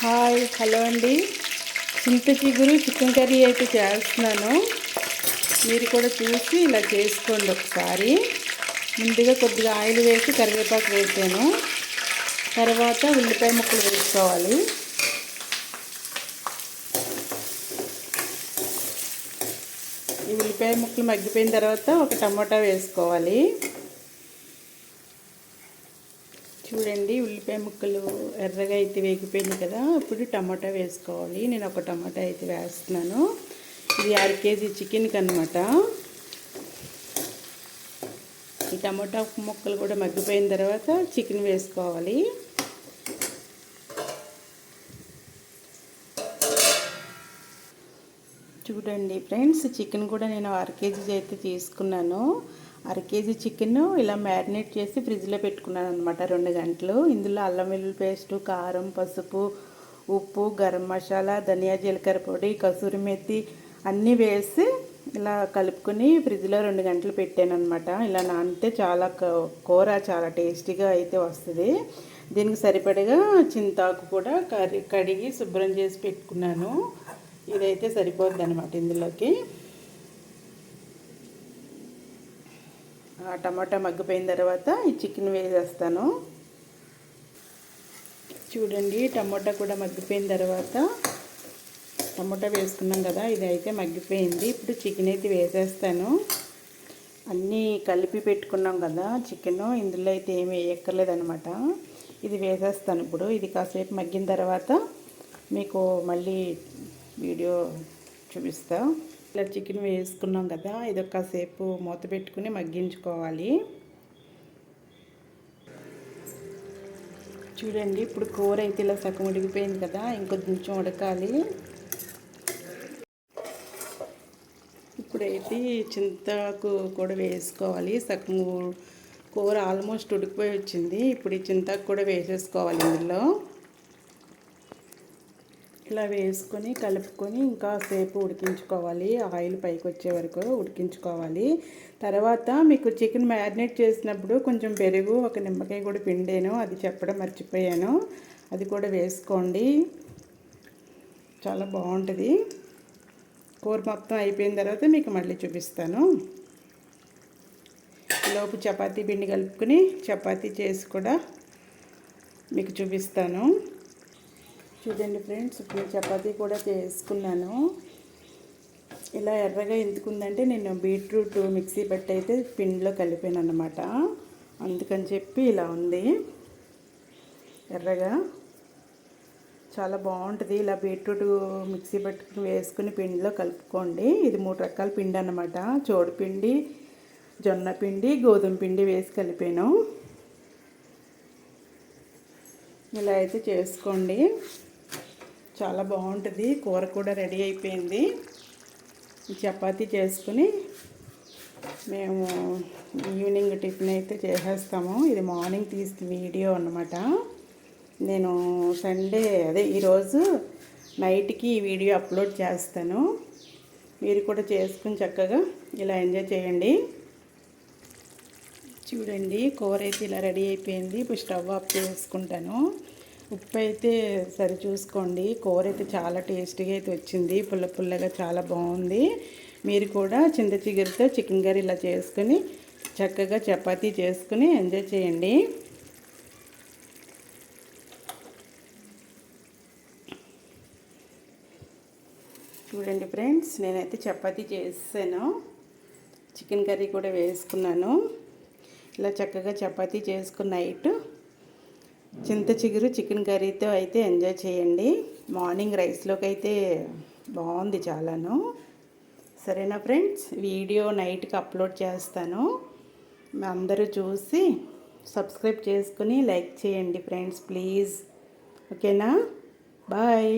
Hi hello అండి. చింత చిగురు చికెన్ కర్రీ అయితే చేస్తున్నాను. మీరు కూడా చూసి ఇలా చేసుకోండి ఒకసారి. ముందుగా కొద్దిగా ఆయిల్ వేసి కరివేపాకు వేసాను. తర్వాత ఉల్లిపాయ ముక్కలు వేసుకోవాలి. ఈ ఉల్లిపాయ ముక్కలు మగ్గిపోయిన తర్వాత ఒక టమాటా వేసుకోవాలి. చూడండి ఉల్లిపాయ ముక్కలు ఎర్రగా అయితే వేగిపోయింది కదా ఇప్పుడు టమాటా వేసుకోవాలి. నేను ఒక టమాటా అయితే వేస్తున్నాను. ఇది అర కేజీ చికెన్కి అనమాట ఈ టమాటా ముక్కలు కూడా మగ్గిపోయిన తర్వాత చికెన్ వేసుకోవాలి. చూడండి ఫ్రెండ్స్ చికెన్ కూడా నేను అర కేజీ అయితే తీసుకున్నాను. అర కేజీ చికెన్ ఇలా మ్యారినేట్ చేసి ఫ్రిడ్జ్లో పెట్టుకున్నాను అనమాట రెండు గంటలు. ఇందులో అల్లం వెల్లుల్లి పేస్టు కారం పసుపు ఉప్పు గరం మసాలా ధనియా జీలకర్ర పొడి కసూరి మెత్తి అన్నీ వేసి ఇలా కలుపుకొని ఫ్రిడ్జ్లో రెండు గంటలు పెట్టాను అనమాట ఇలా నానితే చాలా కూర చాలా టేస్టీగా అయితే వస్తుంది. దీనికి సరిపడగా చింతాకు కూడా కర్రీ కడిగి శుభ్రం చేసి పెట్టుకున్నాను. ఇదైతే సరిపోద్ది అనమాట ఇందులోకి. టమాటా మగ్గిపోయిన తర్వాత ఈ చికెన్ వేసేస్తాను. చూడండి టమాటా కూడా మగ్గిపోయిన తర్వాత టమాటా వేసుకున్నాం కదా ఇది అయితే మగ్గిపోయింది. ఇప్పుడు చికెన్ అయితే వేసేస్తాను. అన్నీ కలిపి పెట్టుకున్నాం కదా చికెన్. ఇందులో అయితే ఏమి వేయక్కర్లేదనమాట ఇది వేసేస్తాను ఇప్పుడు. ఇది కాసేపు మగ్గిన తర్వాత మీకు మళ్ళీ వీడియో చూపిస్తాను ఇట్లా చికెన్ వేసుకున్నాం కదా ఇది కాసేపు మూత పెట్టుకుని మగ్గించుకోవాలి. చూడండి ఇప్పుడు కూర అయితే ఇలా సగం ఉడికిపోయింది కదా ఇంకొంచెం ఉడకాలి. ఇప్పుడైతే చింతాకు కూడా వేసుకోవాలి సగం కూర ఆల్మోస్ట్ ఉడికిపోయి వచ్చింది. ఇప్పుడు ఈ చింతాకు కూడా వేసేసుకోవాలి ఇందులో. ఇలా వేసుకొని కలుపుకొని ఇంకా సేపు ఉడికించుకోవాలి. ఆయిల్ పైకి వచ్చే వరకు ఉడికించుకోవాలి. తర్వాత మీకు చికెన్ మ్యారినేట్ చేసినప్పుడు కొంచెం పెరుగు ఒక నిమ్మకాయ కూడా పిండాను. అది చెప్పడం మర్చిపోయాను. అది కూడా వేసుకోండి. చాలా బాగుంటుంది. కూర మొత్తం అయిపోయిన తర్వాత మీకు మళ్ళీ చూపిస్తాను. లోపు చపాతీ పిండి కలుపుకొని చపాతీ చేసి కూడా మీకు చూపిస్తాను. చూడండి ఫ్రెండ్స్ ఇప్పుడు చపాతీ కూడా చేసుకున్నాను. ఇలా ఎర్రగా ఎందుకుందంటే నేను బీట్రూట్ మిక్సీ పెట్టి అయితే పిండిలో కలిపాను అనమాట అందుకని చెప్పి ఇలా ఉంది. ఎర్రగా. చాలా బాగుంటుంది. ఇలా బీట్రూట్ మిక్సీ పట్టుకుని వేసుకుని పిండిలో కలుపుకోండి. ఇది మూడు రకాల పిండి అనమాట పిండి జొన్న పిండి గోధుమ పిండి వేసి కలిపాను. ఇలా అయితే చేసుకోండి. చాలా బాగుంటుంది. కూర కూడా రెడీ అయిపోయింది. చపాతీ చేసుకుని మేము ఈవినింగ్ టిఫిన్ అయితే చేసేస్తాము. ఇది మార్నింగ్ తీసిన వీడియో అన్నమాట. నేను సండే అదే ఈరోజు నైట్కి ఈ వీడియో అప్లోడ్ చేస్తాను. మీరు కూడా చేసుకుని చక్కగా ఇలా ఎంజాయ్ చేయండి. చూడండి కూర అయితే ఇలా రెడీ అయిపోయింది. ఇప్పుడు స్టవ్ ఆఫ్ చేసుకుంటాను. ఉప్పు అయితే సరి చూసుకోండి కూర అయితే చాలా టేస్టీగా అయితే వచ్చింది. పుల్ల పుల్లగా చాలా బాగుంది. మీరు కూడా చింత చిగురితో చికెన్ కర్రీ ఇలా చేసుకుని చక్కగా చపాతీ చేసుకుని ఎంజాయ్ చేయండి. చూడండి ఫ్రెండ్స్ నేనైతే చపాతీ చేసాను చికెన్ కర్రీ కూడా వేసుకున్నాను. ఇలా చక్కగా చపాతీ చేసుకున్న నైట్ చింత చిగురు చికెన్ కర్రీతో అయితే ఎంజాయ్ చేయండి. మార్నింగ్ రైస్లోకి అయితే బాగుంది చాలాను. సరేనా ఫ్రెండ్స్? వీడియో నైట్కి అప్లోడ్ చేస్తాను. అందరూ చూసి సబ్స్క్రైబ్ చేసుకుని లైక్ చేయండి ఫ్రెండ్స్ ప్లీజ్. ఓకేనా? బాయ్.